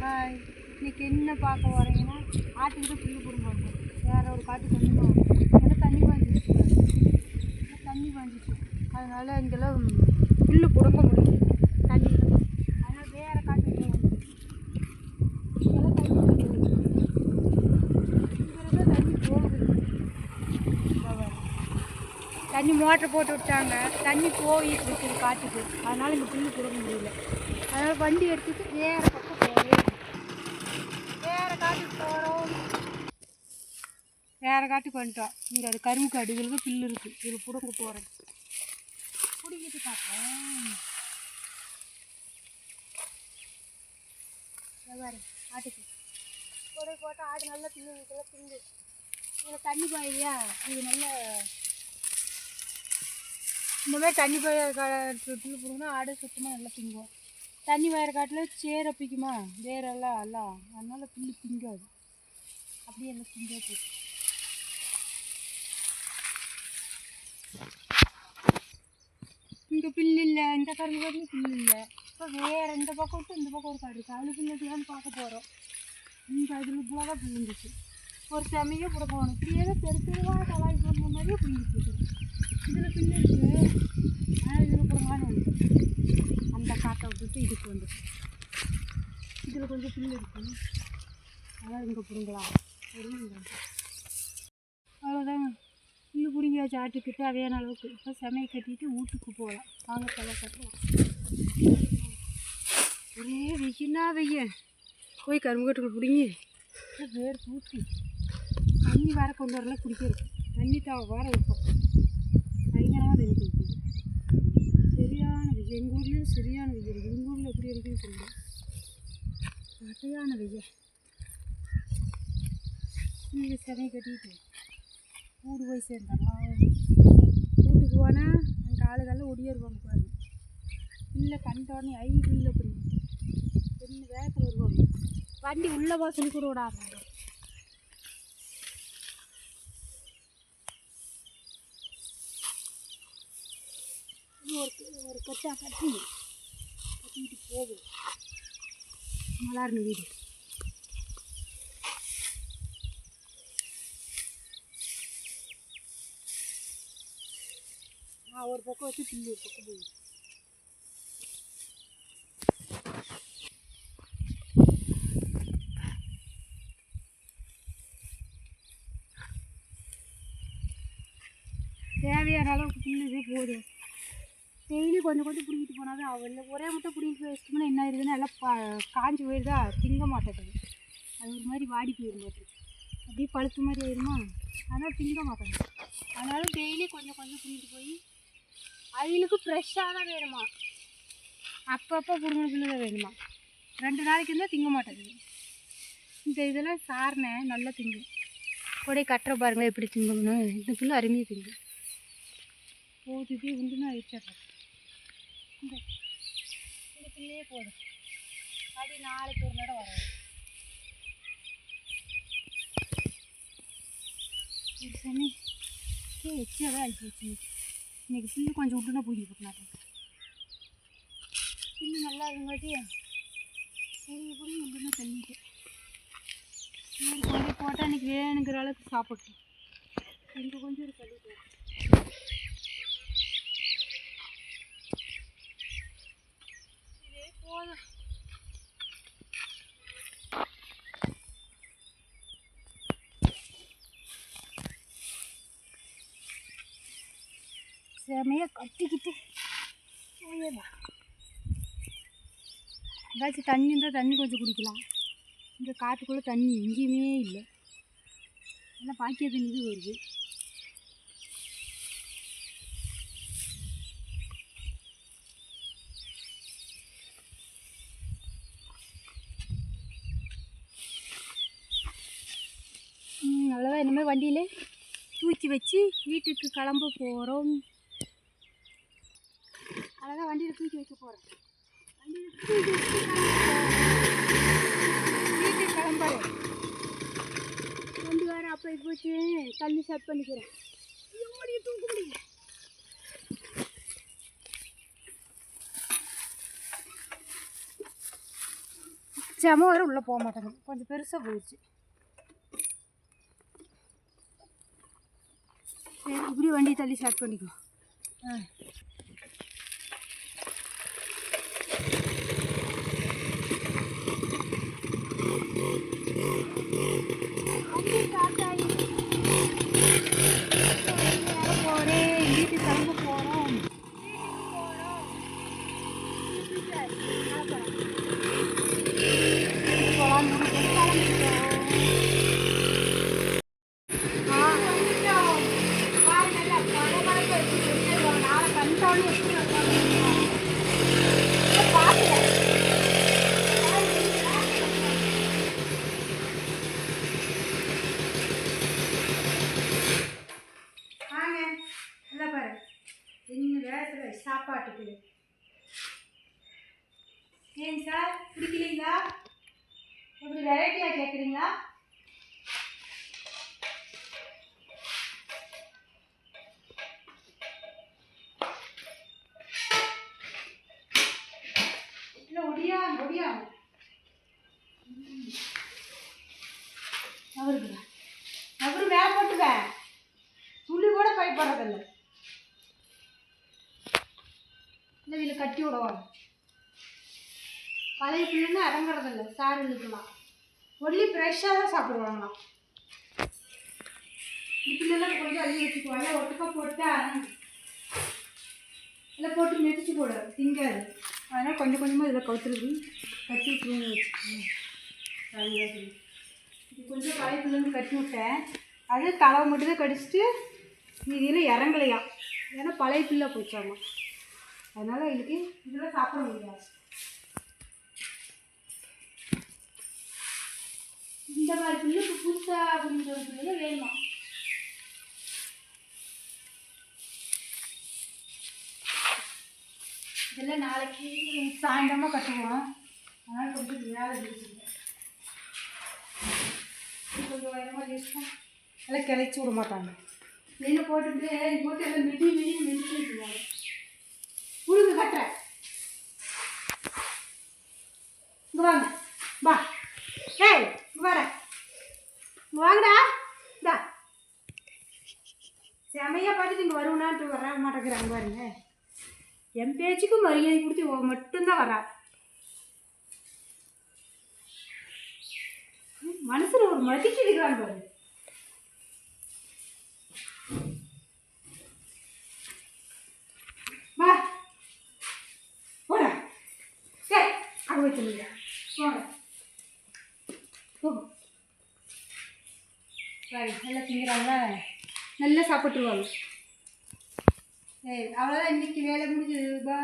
இன்னைக்கு என்ன பார்க்க வரீங்கன்னா ஆட்டுக்கு தான் புல்லு பிடுங்க வந்தோம் வேறு ஒரு காட்டுக்கு ஒன்றுமா எல்லாம் தண்ணி பாஞ்சிச்சு தண்ணி பாஞ்சிச்சு அதனால் இங்கெல்லாம் புல்லு பிடுங்க முடியும் தண்ணி. அதனால் வேறு காட்டுக்கு தான் தண்ணி தண்ணி தண்ணி மோட்டர் போட்டு விட்டாங்க. தண்ணி போயிட்டு இருக்குது காட்டுக்கு. அதனால் இங்கே புல்லு பிடுங்க முடியல. அதனால் வண்டி எடுத்துட்டு வேறு பக்கம் போகிறேன் வேறு காட்டுக்கு போகிறோம் வேறு காட்டுக்கு வந்துட்டோம். இங்கே அது கரும்பு அடிகளுக்கு புல்லு இருக்குது இதில் பிடுங்க போகிறேன் பிடிக்கிட்டு பார்ப்போம் பாரு ஆட்டுக்கு. கொடை போட்டால் ஆடு நல்லா தின்னு நல்லா திங்கு இதில் தண்ணி பாயிலையா? இது நல்லா இந்த மாதிரி தண்ணி பாய சுற்றுல பிடுங்கினா ஆடு சுத்தமாக நல்லா திங்கும். தண்ணி வயிறு காட்டில் சேர் அப்பிக்குமா வேரெல்லாம் எல்லாம் அதனால் புல்லு திங்காது அப்படியே எல்லாம் திங்காது போச்சு இங்கே பில்லு இல்லை இந்த கரும்பு காட்டில் பில்லு இல்லை இப்போ வேறு இந்த பக்கம் விட்டு இந்த பக்கம் ஒரு காடு இருக்குது அதில் புல்லு பார்க்க போகிறோம் இந்த அதில் தான் புல்லுந்துச்சு ஒரு செமையாக கூட போகணும். இப்படியே தான் தெரு தெருவாக போடுற மாதிரியே புரிஞ்சுட்டு இதில் பில்லு இருக்குது ஆனால் இதில் போடலான்னு வந்து அந்த காட்டை விட்டுட்டு இதுக்கு வந்து இதில் கொஞ்சம் பில்லு இருக்குது அதான் இங்கே பிடுங்கலாம். அப்படின்னு பிடுங்கியாச்சு ஆட்டுக்கு தேவையான அளவுக்கு இப்போ செமையை கட்டிட்டு வீட்டுக்கு போகலாம். வாங்க தலை கட்டலாம் ஒரே வெயினா வெய்ய போய் கரும்புக்கட்டுக்கு பிடிங்கி. வேர் ஊற்றி தண்ணி வேற கொண்டு வரல குடிக்கிறது தண்ணி தாவ வேற இருக்கும் பயங்கரமாக தண்ணி குடிக்குது சரியான வெயில். எங்கள் ஊர்லேயும் சரியான வெயில். இருக்குது எங்கள் ஊரில் எப்படி இருக்குன்னு சொல்லுங்கள் அட்டையான வெயில். நீங்கள் செமையை கட்டிட்டு. கூடு போய் சேர்ந்துடலாம். வீட்டுக்கு போனால் அங்கே ஆளுகள்லாம் ஒடியாருவாங்க பாருங்க இல்லை கண்டோடனே ஐ இல்லை அப்படி பெண்ணு வேகத்தில் வருவாங்க. வண்டி உள்ளே போக சொல்லி கூட விடாங்க ஒரு ஒரு கட்டா கட்டி கட்டிட்டு போகும் மலார்னு வீடு. ஒரு பக்கம் வச்சு பில்லு ஒரு பக்கம் போகுது தேவையான அளவுக்கு புல்லு போதும். டெய்லி கொஞ்சம் கொஞ்சம் பிடிக்கிட்டு போனால் அவள் ஒரே மட்டும் பிடிக்கிட்டு போய் என்ன ஆயிருதுன்னா எல்லாம் பா காஞ்சி போயிடுதா? திங்க மாட்டேங்குது. அது ஒரு மாதிரி வாடி போயிடும் மாட்டேங்குது அப்படியே பழுத்து மாதிரி ஆயிருமா? அதனால் திங்க மாட்டேங்குது. அதனால டெய்லி கொஞ்சம் கொஞ்சம் பிடிக்கிட்டு போய் அவங்களுக்கு ஃப்ரெஷ்ஷாக தான் வேணுமா? அப்பப்போ புடுங்கினதுல புல்லு தான் வேணுமா? ரெண்டு நாளைக்கு இருந்தால் திங்க மாட்டேங்குது. இந்த இதெல்லாம் சாரினேன் நல்லா திங்கும். கொடை கட்டுற பாருங்களேன் எப்படி திங்கணும்னு இந்த புல்லு அருமையாக திங்கும் போகுது உண்டுன்னு அழிச்சிடுறேன் இந்த இந்த பிள்ளையே போதும். அப்படி நாளைக்கு ஒரு நடம் வரும் சனி. வச்சு அதான் அழிச்சு வச்சு இன்னைக்கு புல்லு கொஞ்சம் விட்டுனா பூஜை போட்டுனாட்டேன் புல்லு நல்லா இருக்குங்காட்டி சரி இப்படி உண்டுனா தள்ளிட்டு இன்னைக்கு கொஞ்சம் போட்டால் இன்னைக்கு வேணுங்கிற அளவுக்கு சாப்பிட்டோம் இங்கே கொஞ்சம் ஒரு கழிவு இதே போதும். செமையாக கட்டிக்கிட்டு ஏதாச்சும் தண்ணி இருந்தால் தண்ணி கொஞ்சம் குடிக்கலாம் இந்த காட்டுக்குள்ளே தண்ணி எங்கேயுமே இல்லை எல்லாம் பாக்கிய தண்ணி தான் வருது ம், அவ்வளோதான் இனிமேல் வண்டியில் தூக்கி வச்சு வீட்டுக்கு கிளம்ப போகிறோம் அழகாக வண்டியில் தூக்கி வைக்க போகிறேன் வண்டியில் தூக்கி வச்சு வீட்டுக்கு கிளம்புறேன். கொண்டு வர அப்போ போச்சு தண்ணி செட் பண்ணிக்கிறேன். ஐயோ, தூக்க முடியல. செம வர உள்ளே போக மாட்டாங்க கொஞ்சம் பெருசாக போயிடுச்சு. சரி இப்படி வண்டி தள்ளி ஸ்டார்ட் பண்ணிக்கோ. ஆ. வீட்டுக்கு கிளம்ப போகிறோம் வாங்க இல்லை பாரு இன்னும் வேகத்தில் சாப்பாட்டுக்கு. ஏங்க சார்? பிடிக்கலீங்களா இப்படி வெரைட்டியாக கேட்குறீங்களா இல்லை ஒடியா ஒடியா. இல்லை இதில் கட்டி விடுவோம் பழைய பிள்ளைன்னு இறங்குறதில்ல சார் இழுக்கலாம் ஒன்லி ஃப்ரெஷ்ஷாக தான் சாப்பிடுவாங்களாம். இப்படிலாம் கொஞ்சம் அள்ளி வச்சுக்குவாங்க ஒட்டுக்கா போட்டா இல்லை போட்டு மெதிச்சு போடு. திங்காது. அதனால் கொஞ்சம் கொஞ்சமாக இதில் கவுத்துருது கட்டி விட்டு வச்சுக்கோங்க இது கொஞ்சம் பழைய பிள்ளைங்க கட்டி விட்டேன். அது தலை மட்டும் தான் கடிச்சிட்டு இதில் இறங்கலையாம். ஏன்னா பழைய பிள்ளை போச்சாமா? அதனால் எனக்கு இதெல்லாம் சாப்பிட முடியாது. இந்த மாதிரி பிள்ளைக்கு புதுசாக அப்படின்னு ஒரு பிள்ளைங்க வேணுமா? இதெல்லாம் நாளைக்கு சாயந்தரமாக கட்டுவோம். அதனால் கொஞ்சம் வேலை பிடிச்சிருக்கேன் கொஞ்சம் வேகமாக யூஸ்தான் எல்லாம் கிளச்சி விட மாட்டாங்க. நெல் போட்டுட்டு போட்டு எல்லாம் மிதி மிதி மிதிச்சு விட்டுருவாங்க உழுது கட்டுறேன். இங்கே வாங்க. வா. ஏய் இங்கே வர வாங்கடா. இந்தா. செமையாக பார்த்துட்டு இங்கே வருவனான்ட்டு வர மாட்டேங்கிறாங்க பாருங்க. என் பேச்சுக்கும் மரியாதை கொடுத்து மட்டும்தான் வரா. மனசில் மனசுல ஒரு மதிச்சு இருக்கிறான் பாரு. சரி அங்கே வச்சுருங்க போங்க சரி நல்லா திங்கிறாங்களா? நல்லா சாப்பிட்டுருவாங்க. சரி அவ்வளோதான் இன்னைக்கு வேலை முடிஞ்சது. பா